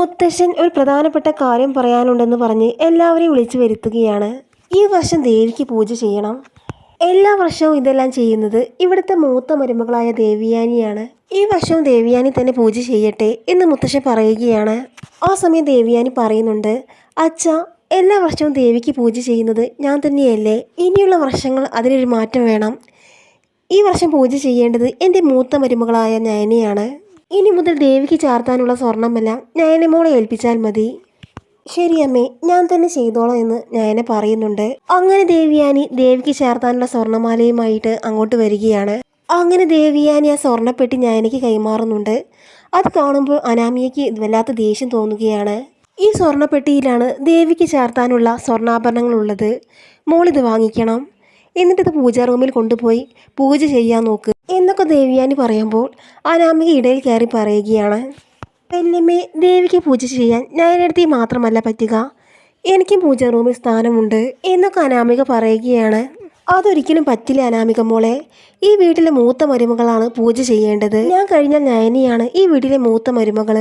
മുത്തശ്ശൻ ഒരു പ്രധാനപ്പെട്ട കാര്യം പറയാനുണ്ടെന്ന് പറഞ്ഞ് എല്ലാവരെയും വിളിച്ചു വരുത്തുകയാണ്. ഈ വർഷം ദേവിക്ക് പൂജ ചെയ്യണം. എല്ലാ വർഷവും ഇതെല്ലാം ചെയ്യുന്നത് ഇവിടുത്തെ മൂത്ത മരുമകളായ ദേവിയാനിയാണ്. ഈ വർഷവും ദേവിയാനി തന്നെ പൂജ ചെയ്യട്ടെ എന്ന് മുത്തശ്ശൻ പറയുകയാണ്. ആ സമയം ദേവിയാനി പറയുന്നുണ്ട് അച്ഛ എല്ലാ വർഷവും ദേവിക്ക് പൂജ ചെയ്യുന്നത് ഞാൻ തന്നെയല്ലേ. ഇനിയുള്ള വർഷങ്ങൾ അതിനൊരു മാറ്റം വേണം. ഈ വർഷം പൂജ ചെയ്യേണ്ടത് എന്റെ മൂത്ത മരുമകളായ നയനയാണ്. ഇനി മുതൽ ദേവിക്ക് ചാർത്താനുള്ള സ്വർണമെല്ലാം നയനമോളെ ഏൽപ്പിച്ചാൽ മതി. ശരി അമ്മേ ഞാൻ തന്നെ ചെയ്തോളാം എന്ന് നയന പറയുന്നുണ്ട്. അങ്ങനെ ദേവിയാനി ദേവിക്ക് ചേർത്താനുള്ള സ്വർണമാലയുമായിട്ട് അങ്ങോട്ട് വരികയാണ്. അങ്ങനെ ദേവിയാനി ആ സ്വർണപ്പെട്ടി നയനയ്ക്ക് കൈമാറുന്നുണ്ട്. അത് കാണുമ്പോൾ അനാമിയയ്ക്ക് വല്ലാത്ത ദേഷ്യം തോന്നുകയാണ്. ഈ സ്വർണപ്പെട്ടിയിലാണ് ദേവിക്ക് ചേർത്താനുള്ള സ്വർണാഭരണങ്ങളുള്ളത്. മോളിത് വാങ്ങിക്കണം. എന്നിട്ടത് പൂജാ റൂമിൽ കൊണ്ടുപോയി പൂജ ചെയ്യാൻ നോക്ക്. എന്നൊക്കെ ദേവിയാനി പറയുമ്പോൾ അനാമിക ഇടയിൽ കയറി പറയുകയാണ്. വല്യമ്മേ ദേവിക്ക് പൂജ ചെയ്യാൻ ഞാനെടുത്തി മാത്രമല്ല പറ്റുക. എനിക്കും പൂജ റൂമിൽ സ്ഥാനമുണ്ട് എന്നൊക്കെ അനാമിക പറയുകയാണ്. അതൊരിക്കലും പറ്റില്ല അനാമിക മോളെ. ഈ വീട്ടിലെ മൂത്ത മരുമകളാണ് പൂജ ചെയ്യേണ്ടത്. ഞാൻ കഴിഞ്ഞ നയനിയാണ് ഈ വീട്ടിലെ മൂത്ത മരുമകൾ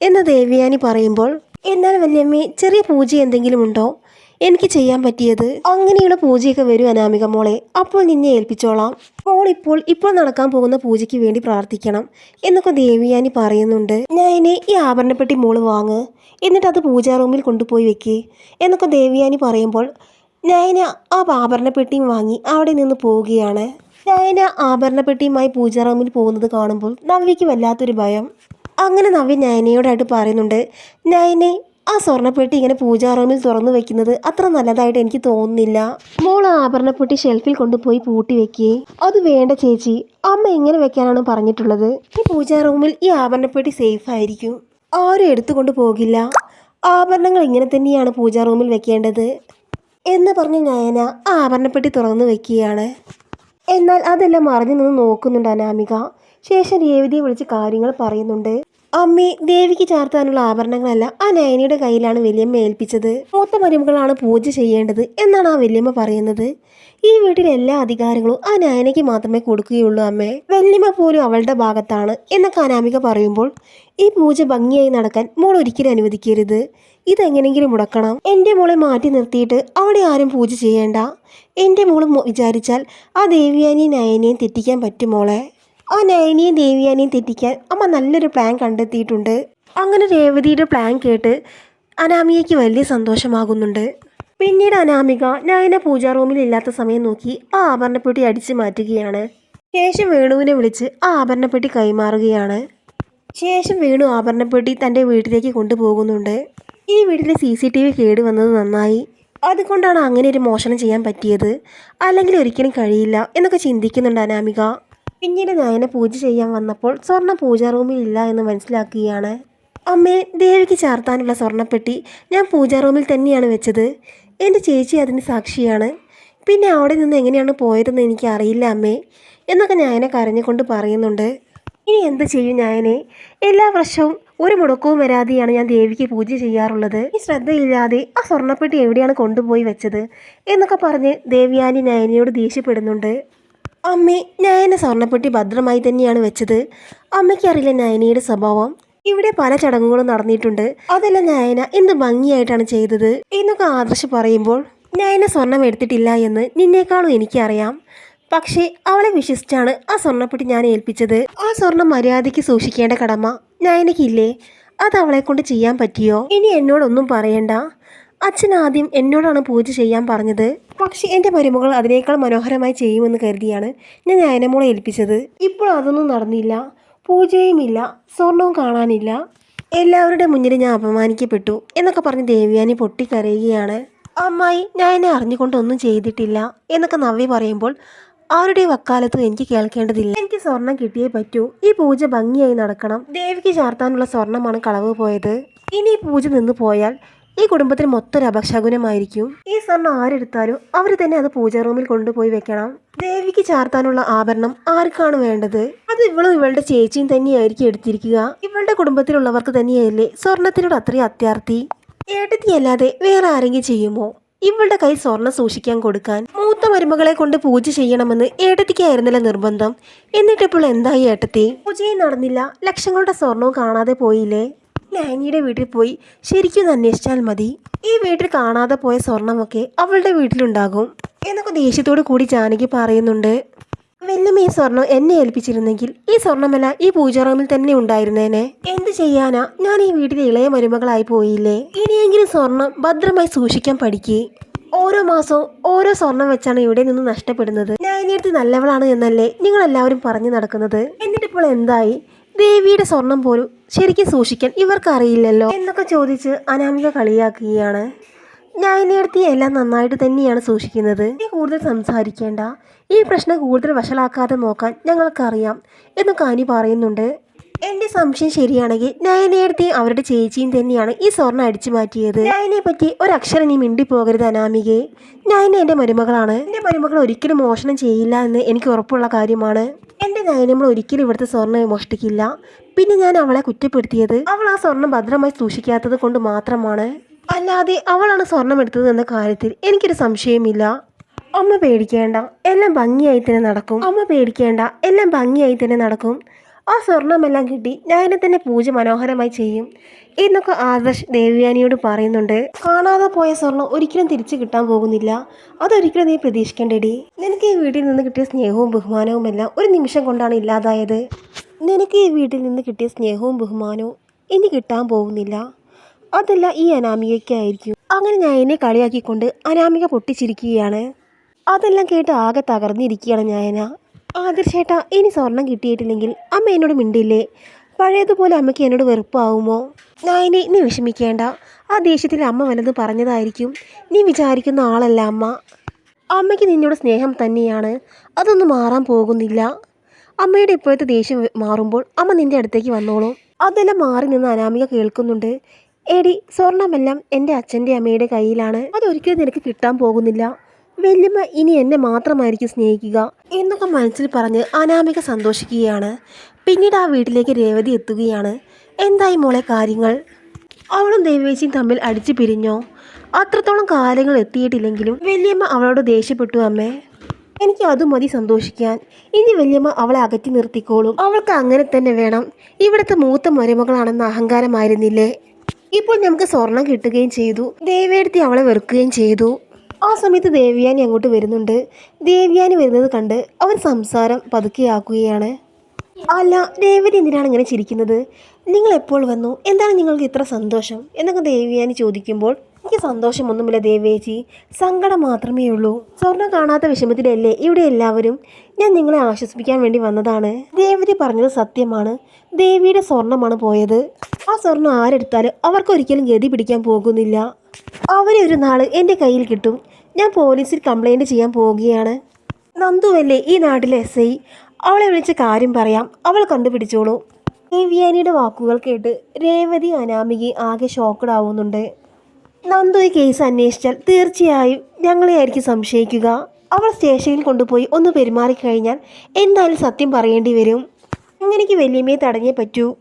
എന്ന് ദേവിയാനി പറയുമ്പോൾ എന്നാൽ വല്യമ്മേ ചെറിയ പൂജ എന്തെങ്കിലും ഉണ്ടോ? എനിക്ക് ചെയ്യാൻ പറ്റിയത്? അങ്ങനെയുള്ള പൂജയൊക്കെ വരും അനാമിക മോളെ. അപ്പോൾ നിന്നെ ഏൽപ്പിച്ചോളാം. മോൾ ഇപ്പോൾ ഇപ്പോൾ നടക്കാൻ പോകുന്ന പൂജയ്ക്ക് വേണ്ടി പ്രാർത്ഥിക്കണം എന്നൊക്കെ ദേവിയാനി പറയുന്നുണ്ട്. ഞാൻ എന്നെ ഈ ആഭരണപ്പെട്ടി മോൾ വാങ്ങ്. എന്നിട്ട് അത് പൂജാ റൂമിൽ കൊണ്ടുപോയി വെക്ക് എന്നൊക്കെ ദേവിയാനി പറയുമ്പോൾ നയന ആ ആഭരണപ്പെട്ടിയും വാങ്ങി അവിടെ നിന്ന് പോവുകയാണ്. നയന ആഭരണപ്പെട്ടിയുമായി പൂജാ റൂമിൽ പോകുന്നത് കാണുമ്പോൾ നവ്യയ്ക്ക് വല്ലാത്തൊരു ഭയം. അങ്ങനെ നവ്യ നയനയോടായിട്ട് പറയുന്നുണ്ട് നയനെ ആ സ്വർണപ്പെട്ടി ഇങ്ങനെ പൂജാ റൂമിൽ തുറന്നു വെക്കുന്നത് അത്ര നല്ലതായിട്ട് എനിക്ക് തോന്നുന്നില്ല. മോൾ ആ ആഭരണപ്പെട്ടി ഷെൽഫിൽ കൊണ്ടുപോയി പൂട്ടി വെക്കേ. അത് വേണ്ട ചേച്ചി അമ്മ എങ്ങനെ വെക്കാനാണ് പറഞ്ഞിട്ടുള്ളത്? ഈ പൂജാ റൂമിൽ ഈ ആഭരണപ്പെട്ടി സേഫ് ആയിരിക്കും. ആരും എടുത്തുകൊണ്ട് പോകില്ല. ആഭരണങ്ങൾ ഇങ്ങനെ തന്നെയാണ് പൂജാ റൂമിൽ വെക്കേണ്ടത്. എന്ന് പറഞ്ഞ് നയന ആ ആഭരണപ്പെട്ടി തുറന്നു വെക്കുകയാണ്. എന്നാൽ അതെല്ലാം മറിഞ്ഞു നിന്ന് നോക്കുന്നുണ്ട് അനാമിക. ശേഷം രേവതിയെ വിളിച്ച് കാര്യങ്ങൾ പറയുന്നുണ്ട്. അമ്മേ ദേവിക്ക് ചാർത്താനുള്ള ആഭരണങ്ങളെല്ലാം ആ നയനിയുടെ കയ്യിലാണ് വല്യമ്മ ഏൽപ്പിച്ചത്. മൂത്ത മരുമകളാണ് പൂജ ചെയ്യേണ്ടത് എന്നാണ് ആ വല്യമ്മ പറയുന്നത്. ഈ വീട്ടിലെ എല്ലാ അധികാരങ്ങളും ആ നയനയ്ക്ക് മാത്രമേ കൊടുക്കുകയുള്ളൂ അമ്മേ. വല്യമ്മ പോലും അവളുടെ ഭാഗത്താണ് എന്നൊക്കെ അനാമിക പറയുമ്പോൾ ഈ പൂജ ഭംഗിയായി നടക്കാൻ മോൾ ഒരിക്കലും അനുവദിക്കരുത്. ഇതെങ്ങനെങ്കിലും മുടക്കണം. എന്റെ മോളെ മാറ്റി നിർത്തിയിട്ട് അവിടെ ആരും പൂജ ചെയ്യേണ്ട. എന്റെ മോൾ വിചാരിച്ചാൽ ആ ദേവിയാനിയും നയനെയും തെറ്റിക്കാൻ പറ്റും മോളെ. ആ നയനിയും ദേവിയാനിയും തെറ്റിക്കാൻ അമ്മ നല്ലൊരു പ്ലാൻ കണ്ടെത്തിയിട്ടുണ്ട്. അങ്ങനെ രേവതിയുടെ പ്ലാൻ കേട്ട് അനാമികയ്ക്ക് വലിയ സന്തോഷമാകുന്നുണ്ട്. പിന്നീട് അനാമിക നയന പൂജാ റൂമിൽ ഇല്ലാത്ത സമയം നോക്കി ആ ആഭരണപ്പെട്ടി അടിച്ചു മാറ്റുകയാണ്. ശേഷം വേണുവിനെ വിളിച്ച് ആ ആഭരണപ്പെട്ടി കൈമാറുകയാണ്. ശേഷം വേണു ആഭരണപ്പെട്ടി തന്റെ വീട്ടിലേക്ക് കൊണ്ടുപോകുന്നുണ്ട്. ഈ വീട്ടിലെ സി സി ടി വി കേട് വന്നത് നന്നായി. അതുകൊണ്ടാണ് അങ്ങനെ ഒരു മോഷണം ചെയ്യാൻ പറ്റിയത്. അല്ലെങ്കിൽ ഒരിക്കലും കഴിയില്ല എന്നൊക്കെ ചിന്തിക്കുന്നുണ്ട് അനാമിക. പിന്നീട് നയന പൂജ ചെയ്യാൻ വന്നപ്പോൾ സ്വർണ പൂജാ റൂമിൽ ഇല്ല എന്ന് മനസ്സിലാക്കുകയാണ്. അമ്മേ ദേവിക്ക് ചാർത്താനുള്ള സ്വർണപ്പെട്ടി ഞാൻ പൂജാ റൂമിൽ തന്നെയാണ് വെച്ചത്. എന്റെ ചേച്ചി അതിന് സാക്ഷിയാണ്. പിന്നെ അവിടെ നിന്ന് എങ്ങനെയാണ് പോയതെന്ന് എനിക്ക് അറിയില്ല അമ്മേ എന്നൊക്കെ ഞാനെ കരഞ്ഞുകൊണ്ട് പറയുന്നുണ്ട്. ഇനി എന്ത് ചെയ്യും ഞാനെ എല്ലാ വർഷവും ഒരു മുടക്കവും വരാതെയാണ് ഞാൻ ദേവിക്ക് പൂജ ചെയ്യാറുള്ളത്. ഈ ശ്രദ്ധയില്ലാതെ ആ സ്വർണപ്പെട്ടി എവിടെയാണ് കൊണ്ടുപോയി വെച്ചത്? എന്നൊക്കെ പറഞ്ഞ് ദേവിയാനി നയനയോട് ദേഷ്യപ്പെടുന്നുണ്ട്. അമ്മേ നയന സ്വർണപ്പെട്ടി ഭദ്രമായി തന്നെയാണ് വെച്ചത്. അമ്മയ്ക്കറിയില്ല നയനയുടെ സ്വഭാവം. ഇവിടെ പല ചടങ്ങുകളും നടന്നിട്ടുണ്ട്. അതെല്ലാം നയന എന്ത് ഭംഗിയായിട്ടാണ് ചെയ്തത്? എന്നൊക്കെ ആദർശ് പറയുമ്പോൾ നയന സ്വർണം എടുത്തിട്ടില്ല എന്ന് നിന്നേക്കാളും എനിക്കറിയാം. പക്ഷേ അവളെ വിശ്വസിച്ചാണ് ആ സ്വർണപ്പെട്ടി ഞാൻ ഏൽപ്പിച്ചത്. ആ സ്വർണം മര്യാദയ്ക്ക് സൂക്ഷിക്കേണ്ട കടമ നയനയ്ക്കില്ലേ? അത് അവളെ കൊണ്ട് ചെയ്യാൻ പറ്റിയോ? ഇനി എന്നോടൊന്നും പറയണ്ട. അച്ഛൻ ആദ്യം എന്നോടാണ് പൂജ ചെയ്യാൻ പറഞ്ഞത്. പക്ഷേ എന്റെ മരുമകൾ അതിനേക്കാൾ മനോഹരമായി ചെയ്യുമെന്ന് കരുതിയാണ് ഞാൻ നയനമോളെ ഏൽപ്പിച്ചത്. ഇപ്പോൾ അതൊന്നും നടന്നില്ല. പൂജയുമില്ല. സ്വർണവും കാണാനില്ല. എല്ലാവരുടെ മുന്നിൽ ഞാൻ അപമാനിക്കപ്പെട്ടു എന്നൊക്കെ പറഞ്ഞ് ദേവ്യാനി പൊട്ടിക്കരയുകയാണ്. അമ്മായി ഞാൻ എന്നെ അറിഞ്ഞുകൊണ്ടൊന്നും ചെയ്തിട്ടില്ല എന്നൊക്കെ നവ്വി പറയുമ്പോൾ ആരുടെ വക്കാലത്തും എനിക്ക് കേൾക്കേണ്ടതില്ല. എനിക്ക് സ്വർണം കിട്ടിയേ പറ്റൂ. ഈ പൂജ ഭംഗിയായി നടക്കണം. ദേവിക്ക് ചാർത്താനുള്ള സ്വർണമാണ് കളവ് പോയത്. ഇനി പൂജ നിന്ന് പോയാൽ ഈ കുടുംബത്തിന് മൊത്തം ഒരു അപശകുനമായിരിക്കും ഈ സ്വർണം ആരെടുത്താലും അവർ തന്നെ അത് പൂജാ റൂമിൽ കൊണ്ടുപോയി വെക്കണം. ദേവിക്ക് ചാർത്താനുള്ള ആഭരണം ആർക്കാണ് വേണ്ടത്? അത് ഇവളും ഇവളുടെ ചേച്ചിയും തന്നെയായിരിക്കും എടുത്തിരിക്കുക. ഇവളുടെ കുടുംബത്തിലുള്ളവർക്ക് തന്നെയല്ലേ സ്വർണത്തിനോട് അത്രയും അത്യാർത്തി? ഏട്ടത്തിയല്ലാതെ വേറെ ആരെങ്കിലും ചെയ്യുമോ? ഇവളുടെ കൈ സ്വർണം സൂക്ഷിക്കാൻ കൊടുക്കാൻ മൂത്ത മരുമകളെ കൊണ്ട് പൂജ ചെയ്യണമെന്ന് ഏട്ടത്തിക്കായിരുന്നില്ല നിർബന്ധം. എന്നിട്ടിപ്പോൾ എന്തായി ഏട്ടത്തി? പൂജയും നടന്നില്ല. ലക്ഷങ്ങളുടെ സ്വർണവും കാണാതെ പോയില്ലേ? നാനിയുടെ വീട്ടിൽ പോയി ശരിക്കും അന്വേഷിച്ചാൽ മതി. ഈ വീട്ടിൽ കാണാതെ പോയ സ്വർണമൊക്കെ അവളുടെ വീട്ടിലുണ്ടാകും എന്നൊക്കെ ദേഷ്യത്തോടു കൂടി ജാനകി പറയുന്നുണ്ട്. വെല്ലും ഈ സ്വർണം എന്നെ ഏൽപ്പിച്ചിരുന്നെങ്കിൽ ഈ സ്വർണമല്ല ഈ പൂജാറൂമിൽ തന്നെ ഉണ്ടായിരുന്നേനെ. എന്ത് ചെയ്യാനാ? ഞാൻ ഈ വീട്ടിലെ ഇളയ മരുമകളായി പോയില്ലേ? ഇനിയെങ്കിലും സ്വർണം ഭദ്രമായി സൂക്ഷിക്കാൻ പഠിക്കേ. ഓരോ മാസവും ഓരോ സ്വർണം വെച്ചാണ് ഇവിടെ നിന്ന് നഷ്ടപ്പെടുന്നത്. ഞാൻ ഇനിയടുത്ത് നല്ലവളാണ് എന്നല്ലേ നിങ്ങൾ എല്ലാവരും പറഞ്ഞു നടക്കുന്നത്? എന്നിട്ടിപ്പോൾ എന്തായി? ദേവിയുടെ സ്വർണം പോലും ശരിക്കും സൂക്ഷിക്കാൻ ഇവർക്ക് അറിയില്ലല്ലോ എന്നൊക്കെ ചോദിച്ച് അനാമിക കളിയാക്കുകയാണ്. ഞാൻ ഇനിയടുത്ത് എല്ലാം നന്നായിട്ട് തന്നെയാണ് സൂക്ഷിക്കുന്നത്. നീ കൂടുതൽ സംസാരിക്കേണ്ട ഈ പ്രശ്നം കൂടുതൽ വഷളാക്കാതെ നോക്കാൻ ഞങ്ങൾക്കറിയാം എന്നൊക്കെ അനി പറയുന്നുണ്ട്. എന്റെ സംശയം ശരിയാണെങ്കിൽ നയനയെടുത്തി അവരുടെ ചേച്ചിയും തന്നെയാണ് ഈ സ്വർണം അടിച്ചു മാറ്റിയത്. നയനെ പറ്റി ഒരക്ഷരം നീ മിണ്ടിപ്പോകരുത് അനാമികയെ നയന എന്റെ മരുമകളാണ്. എന്റെ മരുമകൾ ഒരിക്കലും മോഷണം ചെയ്യില്ല എന്ന് എനിക്ക് ഉറപ്പുള്ള കാര്യമാണ്. എന്റെ നയനമ്മൾ ഒരിക്കലും ഇവിടുത്തെ സ്വർണം മോഷ്ടിക്കില്ല. പിന്നെ ഞാൻ അവളെ കുറ്റപ്പെടുത്തിയത്. അവൾ ആ സ്വർണം ഭദ്രമായി സൂക്ഷിക്കാത്തത് കൊണ്ട് മാത്രമാണ്. അല്ലാതെ അവളാണ് സ്വർണം എടുത്തത് എന്ന കാര്യത്തിൽ എനിക്കൊരു സംശയമില്ല അമ്മ പേടിക്കേണ്ട. എല്ലാം ഭംഗിയായി തന്നെ നടക്കും. അമ്മ പേടിക്കേണ്ട. എല്ലാം ഭംഗിയായി തന്നെ നടക്കും. ആ സ്വർണമെല്ലാം കിട്ടി. ഞാൻ തന്നെ പൂജ മനോഹരമായി ചെയ്യും. എന്നൊക്കെ ആദർശ് ദേവ്യാനിയോട് പറയുന്നുണ്ട്. കാണാതെ പോയ സ്വർണം ഒരിക്കലും തിരിച്ചു കിട്ടാൻ പോകുന്നില്ല. അതൊരിക്കലും നീ പ്രതീക്ഷിക്കേണ്ടടി. നിനക്ക് ഈ വീട്ടിൽ നിന്ന് കിട്ടിയ സ്നേഹവും ബഹുമാനവും എല്ലാം ഒരു നിമിഷം കൊണ്ടാണ് ഇല്ലാതായത്. നിനക്ക് ഈ വീട്ടിൽ നിന്ന് കിട്ടിയ സ്നേഹവും ബഹുമാനവും ഇനി കിട്ടാൻ പോകുന്നില്ല. അതല്ല ഈ അനാമികയ്ക്കായിരിക്കും. അങ്ങനെ ഞാൻ എന്നെ കളിയാക്കിക്കൊണ്ട് അനാമിക പൊട്ടിച്ചിരിക്കുകയാണ്. അതെല്ലാം കേട്ട് ആകെ തകർന്നിരിക്കുകയാണ് ഞായന. ആദർശേട്ടാ ഇനി സ്വർണം കിട്ടിയിട്ടില്ലെങ്കിൽ അമ്മ എന്നോട് മിണ്ടില്ലേ പഴയതുപോലെ അമ്മയ്ക്ക് എന്നോട് വെറുപ്പാവുമോ? നായനെ നീ വിഷമിക്കേണ്ട. ആ ദേഷ്യത്തിൽ അമ്മ വല്ലതും പറഞ്ഞതായിരിക്കും. നീ വിചാരിക്കുന്ന ആളല്ല അമ്മ. അമ്മയ്ക്ക് നിന്നോട് സ്നേഹം തന്നെയാണ്. അതൊന്നും മാറാൻ പോകുന്നില്ല. അമ്മയുടെ ഇപ്പോഴത്തെ ദേഷ്യം മാറുമ്പോൾ അമ്മ നിന്റെ അടുത്തേക്ക് വന്നോളും. അതെല്ലാം മാറി നിന്ന് അനാമിക കേൾക്കുന്നുണ്ട്. എടി സ്വർണമെല്ലാം എന്റെ അച്ഛന്റെ അമ്മയുടെ കയ്യിലാണ്. അതൊരിക്കലും നിനക്ക് കിട്ടാൻ പോകുന്നില്ല. വല്യമ്മ ഇനി എന്നെ മാത്രമായിരിക്കും സ്നേഹിക്കുക എന്നൊക്കെ മനസ്സിൽ പറഞ്ഞ് അനാമിക സന്തോഷിക്കുകയാണ്. പിന്നീട് ആ വീട്ടിലേക്ക് രേവതി എത്തുകയാണ്. എന്തായി മോളെ കാര്യങ്ങൾ? അവളും ദേവേശിയും തമ്മിൽ അടിച്ചു പിരിഞ്ഞോ? അത്രത്തോളം കാര്യങ്ങൾ എത്തിയിട്ടില്ലെങ്കിലും വല്യമ്മ അവളോട് ദേഷ്യപ്പെട്ടു അമ്മേ. എനിക്ക് അത് മതി സന്തോഷിക്കാൻ. ഇനി വല്യമ്മ അവളെ അകറ്റി നിർത്തിക്കോളും. അവൾക്ക് അങ്ങനെ തന്നെ വേണം. ഇവിടുത്തെ മൂത്ത മരുമകളാണെന്ന അഹങ്കാരമായിരുന്നില്ലേ? ഇപ്പോൾ നമുക്ക് സ്വർണം കിട്ടുകയും ചെയ്തു. ദേവേടുത്തി അവളെ വെറുക്കുകയും ചെയ്തു. ആ സമയത്ത് ദേവ്യാനി അങ്ങോട്ട് വരുന്നുണ്ട്. ദേവ്യാനി വരുന്നത് കണ്ട് അവൻ സംസാരം പതുക്കെയാക്കുകയാണ്. അല്ല രേവതി എന്തിനാണ് ഇങ്ങനെ ചിരിക്കുന്നത്? നിങ്ങൾ എപ്പോൾ വന്നു? എന്താണ് നിങ്ങൾക്ക് ഇത്ര സന്തോഷം? എന്നൊക്കെ ദേവിയാനി ചോദിക്കുമ്പോൾ എനിക്ക് സന്തോഷമൊന്നുമില്ല ദേവേച്ചി. സങ്കടം മാത്രമേ ഉള്ളൂ. സ്വർണം കാണാത്ത വിഷമത്തിലല്ലേ ഇവിടെ എല്ലാവരും? ഞാൻ നിങ്ങളെ ആശ്വസിപ്പിക്കാൻ വേണ്ടി വന്നതാണ്. ദേവതി പറഞ്ഞത് സത്യമാണ്. ദേവിയുടെ സ്വർണമാണ് പോയത്. ആ സ്വർണം ആരെടുത്താലും അവർക്കൊരിക്കലും ഗതി പിടിക്കാൻ പോകുന്നില്ല. അവരെ ഒരു നാൾ എന്റെ കയ്യിൽ കിട്ടും. ഞാൻ പോലീസിൽ കംപ്ലൈന്റ് ചെയ്യാൻ പോവുകയാണ്. നന്ദുവല്ലേ ഈ നാട്ടിലെ എസ് ഐ അവളെ വിളിച്ച കാര്യം പറയാം. അവൾ കണ്ടുപിടിച്ചോളൂ. ദേവ്യാനിയുടെ വാക്കുകൾ കേട്ട് രേവതി അനാമികയും ആകെ ഷോക്കഡ് ആവുന്നുണ്ട്. നന്ദു ഈ കേസ് അന്വേഷിച്ചാൽ തീർച്ചയായും ഞങ്ങളെ ആയിരിക്കും സംശയിക്കുക. അവൾ സ്റ്റേഷനിൽ കൊണ്ടുപോയി ഒന്ന് പെരുമാറിക്കഴിഞ്ഞാൽ എന്തായാലും സത്യം പറയേണ്ടി വരും. അങ്ങനെക്ക് വല്യമ്മയെ തടഞ്ഞേ പറ്റൂ.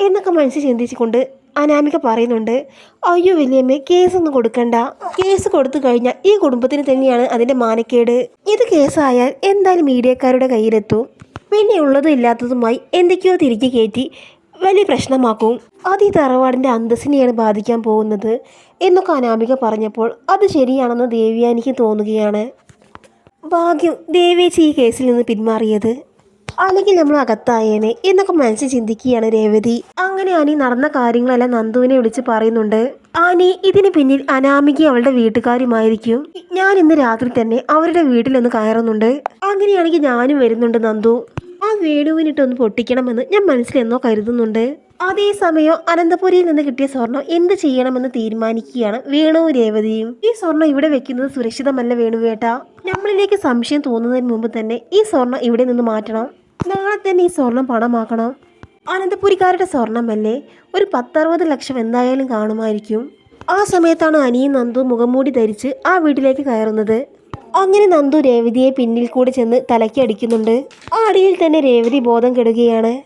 എന്നൊക്കെ മനസ്സിൽ ചിന്തിച്ചുകൊണ്ട് അനാമിക പറയുന്നുണ്ട് അയ്യോ വലിയമ്മേ കേസൊന്നും കൊടുക്കണ്ട. കേസ് കൊടുത്തു കഴിഞ്ഞാൽ ഈ കുടുംബത്തിന് തന്നെയാണ് അതിന്റെ മാനക്കേട്. ഇത് കേസായാൽ എന്തായാലും മീഡിയക്കാരുടെ കയ്യിലെത്തും. പിന്നെ ഉള്ളതും ഇല്ലാത്തതുമായി എന്തൊക്കെയോ തിരികെ കയറ്റി വലിയ പ്രശ്നമാക്കും. അത് ഈ തറവാടിന്റെ അന്തസ്സിനെയാണ് ബാധിക്കാൻ പോകുന്നത് എന്നൊക്കെ അനാമിക പറഞ്ഞപ്പോൾ അത് ശരിയാണെന്ന് ദേവിയാനിക്ക് തോന്നുകയാണ്. ഭാഗ്യം ദേവേച്ചി ഈ കേസിൽ നിന്ന് പിന്മാറിയത്. അല്ലെങ്കിൽ നമ്മൾ അകത്തായേനെ എന്നൊക്കെ മനസ്സിൽ ചിന്തിക്കുകയാണ് രേവതി. അങ്ങനെ അനി നടന്ന കാര്യങ്ങളെല്ലാം നന്ദുവിനെ വിളിച്ച് പറയുന്നുണ്ട്. ആനി ഇതിന് പിന്നിൽ അനാമിക അവളുടെ വീട്ടുകാരുമായിരിക്കും. ഞാൻ ഇന്ന് രാത്രി തന്നെ അവരുടെ വീട്ടിലൊന്ന് കയറുന്നുണ്ട്. അങ്ങനെയാണെങ്കിൽ ഞാനും വരുന്നുണ്ട് നന്ദു. ആ വേണുവിനിട്ടൊന്ന് പൊട്ടിക്കണമെന്ന് ഞാൻ മനസ്സിലെന്നോ കരുതുന്നുണ്ട്. അതേസമയം അനന്തപുരിയിൽ നിന്ന് കിട്ടിയ സ്വർണം എന്ത് ചെയ്യണമെന്ന് തീരുമാനിക്കുകയാണ് വേണുവും രേവതിയും ഈ സ്വർണം ഇവിടെ വെക്കുന്നത് സുരക്ഷിതമല്ല വേണുവേട്ട. നമ്മളിലേക്ക് സംശയം തോന്നുന്നതിന് മുമ്പ് തന്നെ ഈ സ്വർണം ഇവിടെ നിന്ന് മാറ്റണം. നാളെ തന്നെ ഈ സ്വർണം പണമാക്കണം. അനന്തപുരിക്കാരുടെ സ്വർണമല്ലേ? ഒരു പത്തറുപത് ലക്ഷം എന്തായാലും കാണുമായിരിക്കും. ആ സമയത്താണ് അനിയും നന്ദു മുഖംമൂടി ധരിച്ച് ആ വീട്ടിലേക്ക് കയറുന്നത്. അങ്ങനെ നന്ദു രേവതിയെ പിന്നിൽ കൂടി ചെന്ന് തലയ്ക്ക് അടിക്കുന്നുണ്ട്. ആ അടിയിൽ തന്നെ രേവതി ബോധം കെടുകയാണ്.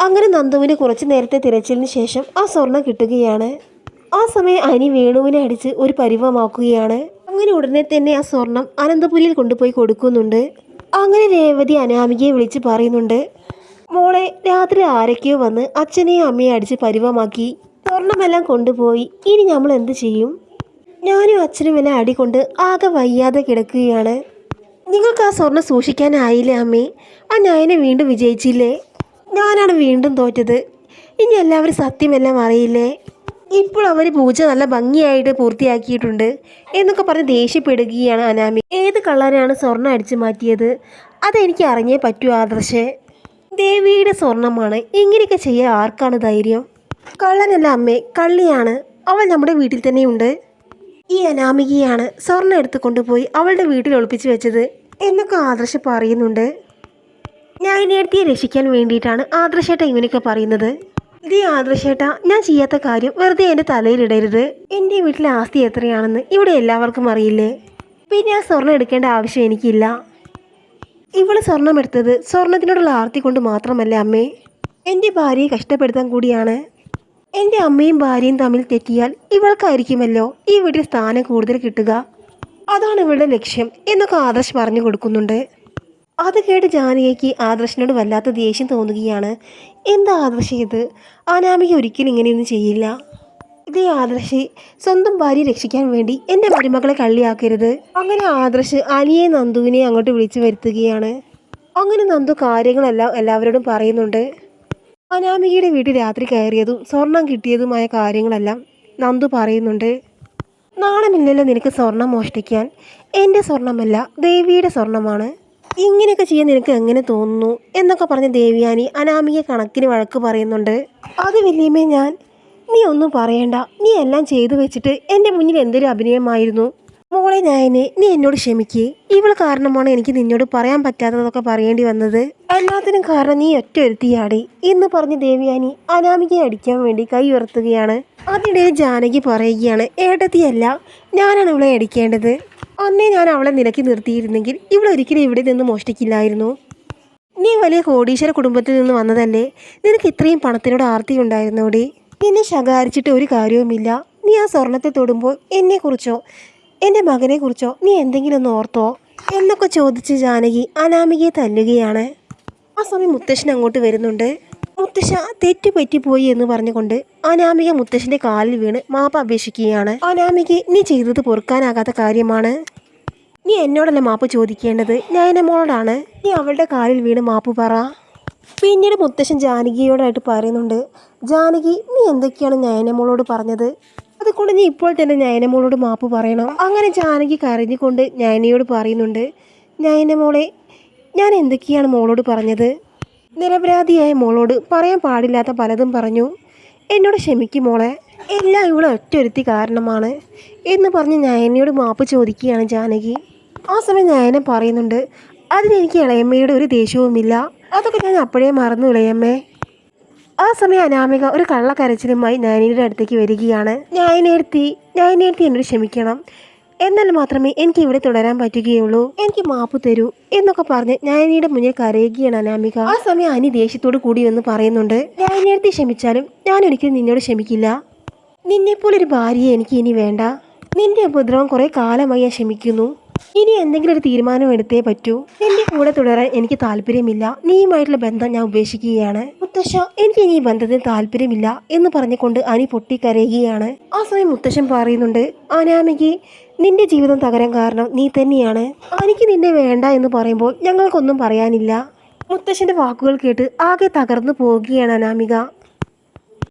അങ്ങനെ നന്ദുവിന് കുറച്ച് നേരത്തെ തിരച്ചിലിന് ശേഷം ആ സ്വർണം കിട്ടുകയാണ്. ആ സമയം അനി വേണുവിനെ അടിച്ച് ഒരു പരിവമാക്കുകയാണ് അങ്ങനെ ഉടനെ തന്നെ ആ സ്വർണം അനന്തപുരിയിൽ കൊണ്ടുപോയി കൊടുക്കുന്നുണ്ട്. അങ്ങനെ രേവതി അനാമികയെ വിളിച്ച് പറയുന്നുണ്ട് മോളെ രാത്രി ആരൊക്കെയോ വന്ന് അച്ഛനെയും അമ്മയെ അടിച്ച് പരിവമാക്കി സ്വർണമെല്ലാം കൊണ്ടുപോയി. ഇനി നമ്മൾ എന്ത് ചെയ്യും? ഞാനും അച്ഛനും എല്ലാം അടികൊണ്ട് ആകെ വയ്യാതെ കിടക്കുകയാണ്. നിങ്ങൾക്ക് ആ സ്വർണം സൂക്ഷിക്കാനായില്ലേ അമ്മേ? ആ ഞാനെ വീണ്ടും വിജയിച്ചില്ലേ? ഞാനാണ് വീണ്ടും തോറ്റത്. ഇനി എല്ലാവരും സത്യമെല്ലാം അറിയില്ലേ? ഇപ്പോൾ അവർ പൂജ നല്ല ഭംഗിയായിട്ട് പൂർത്തിയാക്കിയിട്ടുണ്ട് എന്നൊക്കെ പറഞ്ഞ് ദേഷ്യപ്പെടുകയാണ് അനാമി. ഏത് കള്ളനാണ് സ്വർണം അടിച്ചു മാറ്റിയത്? അതെനിക്ക് അറിഞ്ഞേ പറ്റൂ ആദർശേ. ദേവിയുടെ സ്വർണമാണ് ഇങ്ങനെയൊക്കെ ചെയ്യാൻ ആർക്കാണ് ധൈര്യം? കള്ളനല്ല അമ്മേ കള്ളിയാണ്. അവൾ നമ്മുടെ വീട്ടിൽ തന്നെയുണ്ട്. ഈ അനാമികയാണ് സ്വർണം എടുത്ത് കൊണ്ടുപോയി അവളുടെ വീട്ടിൽ ഒളിപ്പിച്ചു വെച്ചത് എന്നൊക്കെ ആദർശ പറയുന്നുണ്ട്. ഞാൻ നേരത്തെ രക്ഷിക്കാൻ വേണ്ടിയിട്ടാണ് ആദർശേട്ട ഇങ്ങനെയൊക്കെ പറയുന്നത്. ഇതേ ആദർശേട്ട ഞാൻ ചെയ്യാത്ത കാര്യം വെറുതെ എന്റെ തലയിലിടരുത് എന്റെ വീട്ടിലെ ആസ്തി എത്രയാണെന്ന് ഇവിടെ എല്ലാവർക്കും അറിയില്ലേ? പിന്നെ ആ സ്വർണം എടുക്കേണ്ട ആവശ്യം എനിക്കില്ല. ഇവൾ സ്വർണം എടുത്തത് സ്വർണത്തിനോടുള്ള ആർത്തി കൊണ്ട് മാത്രമല്ല അമ്മേ? എന്റെ ഭാര്യയെ കഷ്ടപ്പെടുത്താൻ കൂടിയാണ്. എന്റെ അമ്മയും ഭാര്യയും തമ്മിൽ തെറ്റിയാൽ ഇവൾക്കായിരിക്കുമല്ലോ ഈ വീട്ടിൽ സ്ഥാനം കൂടുതൽ കിട്ടുക. അതാണ് ഇവളുടെ ലക്ഷ്യം എന്നൊക്കെ ആദർശ് പറഞ്ഞു കൊടുക്കുന്നുണ്ട്. അത് കേട്ട് ജാനകിക്ക് ആദർശിനോട് വല്ലാത്ത ദേഷ്യം തോന്നുകയാണ്. എന്താ ആദർശ ഇത്? അനാമിക ഒരിക്കലും ഇങ്ങനെയൊന്നും ചെയ്യില്ല. ഇതേ ആദർശ് സ്വന്തം ഭാര്യയെ രക്ഷിക്കാൻ വേണ്ടി എന്റെ മരുമകളെ കള്ളിയാക്കരുത്. അങ്ങനെ ആദർശ് അനിയെ നന്ദുവിനെ അങ്ങോട്ട് വിളിച്ചു വരുത്തുകയാണ്. അങ്ങനെ നന്ദു കാര്യങ്ങളെല്ലാം എല്ലാവരോടും പറയുന്നുണ്ട്. അനാമികയുടെ വീട്ടിൽ രാത്രി കയറിയതും സ്വർണം കിട്ടിയതുമായ കാര്യങ്ങളെല്ലാം നന്ദു പറയുന്നുണ്ട്. നാണമില്ലല്ലോ നിനക്ക് സ്വർണം മോഷ്ടിക്കാൻ. എന്റെ സ്വർണമല്ല ദേവിയുടെ സ്വർണമാണ്. ഇങ്ങനെയൊക്കെ ചെയ്യാൻ നിനക്ക് എങ്ങനെ തോന്നുന്നു എന്നൊക്കെ പറഞ്ഞ് ദേവിയാനി അനാമിക കണക്കിന് വഴക്ക് പറയുന്നുണ്ട്. അത് വലിയമ്മേ ഞാൻ നീ ഒന്നും പറയണ്ട. നീ എല്ലാം ചെയ്തു വെച്ചിട്ട് എന്റെ മുന്നിൽ എന്തൊരു അഭിനയമായിരുന്നു. മോളെ ഞായനെ നീ എന്നോട് ക്ഷമിക്കേ. ഇവൾ കാരണമാണ് എനിക്ക് നിന്നോട് പറയാൻ പറ്റാത്തതൊക്കെ പറയേണ്ടി വന്നത്. എല്ലാത്തിനും കാരണം നീ ഒറ്റ ഒരുത്തിയാടി എന്ന് പറഞ്ഞ് ദേവിയാനി അനാമികയെ അടിക്കാൻ വേണ്ടി കൈ ഉയർത്തുകയാണ്. അതിനിടെ ജാനകി പറയുകയാണ് ഏട്ടത്തിയല്ല ഞാനാണ് ഇവളെ അടിക്കേണ്ടത്. അന്നേ ഞാൻ അവളെ നിലക്കി നിർത്തിയിരുന്നെങ്കിൽ ഇവളൊരിക്കലും ഇവിടെ നിന്ന് മോഷ്ടിക്കില്ലായിരുന്നു. നീ വലിയ കോടീശ്വര കുടുംബത്തിൽ നിന്ന് വന്നതല്ലേ? നിനക്ക് ഇത്രയും പണത്തിനോട് ആർത്തി ഉണ്ടായിരുന്നോടി? നിന്നെ ശകാരിച്ചിട്ട് ഒരു കാര്യവുമില്ല. നീ ആ സ്വർണത്തെ തൊടുമ്പോൾ എന്നെക്കുറിച്ചോ എന്റെ മകനെക്കുറിച്ചോ നീ എന്തെങ്കിലും ഒന്ന് ഓർത്തോ? എന്നൊക്കെ ചോദിച്ച് ജാനകി അനാമികയെ തല്ലുകയാണ്. ആ സമയം മുത്തശ്ശൻ അങ്ങോട്ട് വരുന്നുണ്ട്. മുത്തശ്ശ തെറ്റുപറ്റിപ്പോയി എന്ന് പറഞ്ഞുകൊണ്ട് അനാമിക മുത്തശ്ശന്റെ കാലിൽ വീണ് മാപ്പ് അപേക്ഷിക്കുകയാണ്. അനാമിക നീ ചെയ്തത് പൊറുക്കാനാകാത്ത കാര്യമാണ്. നീ എന്നോടല്ല മാപ്പ് ചോദിക്കേണ്ടത്? ഞാൻ മോളോടാണ് നീ അവളുടെ കാലിൽ വീണ് മാപ്പ് പറ. പിന്നീട് മുത്തശ്ശൻ ജാനകിയോടായിട്ട് പറയുന്നുണ്ട് ജാനകി നീ എന്തൊക്കെയാണ് നയനമോളോട് പറഞ്ഞത്? അതുകൊണ്ട് നീ ഇപ്പോൾ തന്നെ നയനമോളോട് മാപ്പ് പറയണം. അങ്ങനെ ജാനകി കരഞ്ഞുകൊണ്ട് നയനയോട് പറയുന്നുണ്ട് നയനമോളെ ഞാൻ എന്തൊക്കെയാണ് മോളോട് പറഞ്ഞത്? നിരപരാധിയായ മോളോട് പറയാൻ പാടില്ലാത്ത പലതും പറഞ്ഞു. എന്നോട് ക്ഷമിക്കും മോളെ. എല്ലാം ഇവിടെ ഒറ്റൊരുത്തി കാരണമാണ് എന്ന് പറഞ്ഞ് നയനയോട് മാപ്പ് ചോദിക്കുകയാണ് ജാനകി. ആ സമയം നയന പറയുന്നുണ്ട് അതിനെനിക്ക് ഇളയമ്മയുടെ ഒരു ദേഷ്യവുമില്ല. അതൊക്കെ ഞാൻ അപ്പോഴേ മറന്നു ഇളയമ്മേ. ആ സമയം അനാമിക ഒരു കള്ളക്കരച്ചിലുമായി നയനയുടെ അടുത്തേക്ക് വരികയാണ്. നയനേർത്തി നയനേർത്തി എന്നോട് ക്ഷമിക്കണം. എന്നാൽ മാത്രമേ എനിക്ക് ഇവിടെ തുടരാൻ പറ്റുകയുള്ളൂ. എനിക്ക് മാപ്പ് തരൂ എന്നൊക്കെ പറഞ്ഞ് ഞാനിയുടെ മുന്നിൽ കരയുകയാണ് അനാമിക. ആ സമയം അനി ദേഷ്യത്തോട് കൂടി എന്ന് പറയുന്നുണ്ട് ഞായനേർത്തി ക്ഷമിച്ചാലും ഞാൻ ഒരിക്കലും നിന്നോട് ക്ഷമിക്കില്ല. നിന്നെപ്പോലൊരു ഭാര്യയെ എനിക്ക് ഇനി വേണ്ട. നിന്റെ ഉപദ്രവം കുറേ കാലമായി ഞാൻ ക്ഷമിക്കുന്നു. ഇനി എന്തെങ്കിലും ഒരു തീരുമാനം എടുത്തേ പറ്റൂ. നിന്റെ കൂടെ തുടരാൻ എനിക്ക് താല്പര്യമില്ല. നീയുമായിട്ടുള്ള ബന്ധം ഞാൻ ഉപേക്ഷിക്കുകയാണ്. മുത്തശ്ശ എനിക്ക് ഇനി ഈ ബന്ധത്തിൽ താല്പര്യമില്ല എന്ന് പറഞ്ഞുകൊണ്ട് അനി പൊട്ടിക്കരയുകയാണ്. ആ സമയം മുത്തശ്ശൻ പറയുന്നുണ്ട് അനാമികി നിന്റെ ജീവിതം തകരാൻ കാരണം നീ തന്നെയാണ്. എനിക്ക് നിന്നെ വേണ്ട എന്ന് പറയുമ്പോൾ ഞങ്ങൾക്കൊന്നും പറയാനില്ല. മുത്തശ്ശന്റെ വാക്കുകൾ കേട്ട് ആകെ തകർന്നു പോവുകയാണ് അനാമിക.